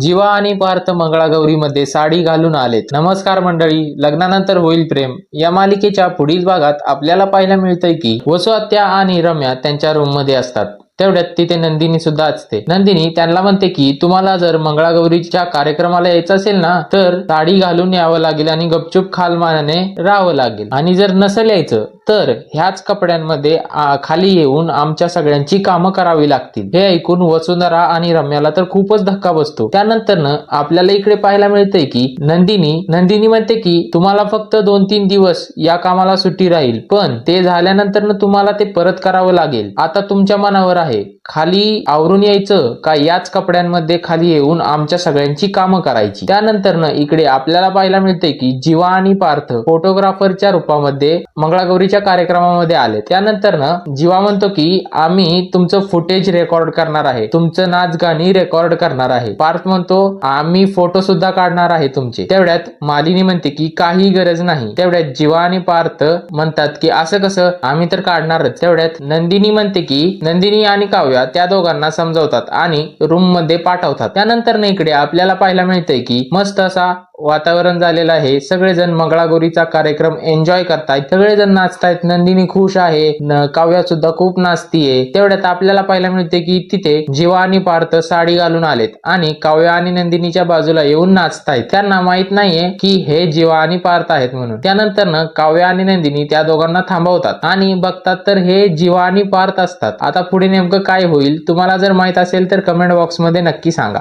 जीवा आणि पार्थ मंगळागौरीमध्ये साडी घालून आलेत. नमस्कार मंडळी लग्नानंतर होईल प्रेम. या मालिकेच्या पुढील भागात आपल्याला पाहायला मिळतंय की वसुहत्या आणि रम्या त्यांच्या रूममध्ये असतात. तेवढ्यात तिथे नंदिनी सुद्धा असते. नंदिनी त्यांना म्हणते की तुम्हाला जर मंगळागौरीच्या कार्यक्रमाला यायचं असेल ना तर साडी घालून यावं लागेल आणि गपचूप खालमानाने राहावं लागेल. आणि जर नसेल यायचं तर ह्याच कपड्यांमध्ये खाली येऊन आमच्या सगळ्यांची कामं करावी लागतील. हे ऐकून वसुंधरा आणि रम्याला तर खूपच धक्का बसतो. त्यानंतर आपल्याला इकडे पाहायला मिळतंय की नंदिनी नंदिनी म्हणते की तुम्हाला फक्त दोन तीन दिवस या कामाला सुट्टी राहील पण ते झाल्यानंतर तुम्हाला ते परत करावं लागेल. आता तुमच्या मनावर आहे. खाली आवरून यायचं का याच कपड्यांमध्ये खाली येऊन आमच्या सगळ्यांची कामं करायची? त्यानंतर इकडे आपल्याला पाहायला मिळते की जीवा आणि पार्थ फोटोग्राफरच्या रूपामध्ये मंगळागौरीच्या कार्यक्रमामध्ये आले. त्यानंतर जीवा म्हणतो की आम्ही तुमचं फुटेज रेकॉर्ड करणार आहे. तुमचं नाच गाणी रेकॉर्ड करणार आहे. पार्थ म्हणतो आम्ही फोटो सुद्धा काढणार आहे तुमचे. तेवढ्यात मालिनी म्हणते की काही गरज नाही. तेवढ्यात जीवा आणि पार्थ म्हणतात की असं कसं? आम्ही तर काढणारच. तेवढ्यात नंदिनी म्हणते की नंदिनी आणि काव्य त्या दोघांना समजवतात आणि रूममध्ये पाठवतात. त्यानंतर ना इकडे आपल्याला पाहायला मिळतंय की मस्त असा वातावरण झालेलं आहे. सगळेजण मंगळागौरीचा कार्यक्रम एन्जॉय करतायत. सगळेजण नाचतायत. नंदिनी खुश आहे. काव्या सुद्धा खूप नाचतीये. तेवढ्यात आपल्याला पाहायला मिळते की तिथे जीवा आणि पार्थ साडी घालून आलेत आणि काव्या आणि नंदिनीच्या बाजूला येऊन नाचतायत. त्यांना माहीत नाहीये की हे जीवा आणि पार्थ आहेत म्हणून. त्यानंतर काव्या आणि नंदिनी त्या दोघांना थांबवतात आणि बघतात तर हे जीवा आणि पार्थ असतात. आता पुढे नेमकं काय होईल तुम्हाला जर माहीत असेल तर कमेंट बॉक्समध्ये नक्की सांगा.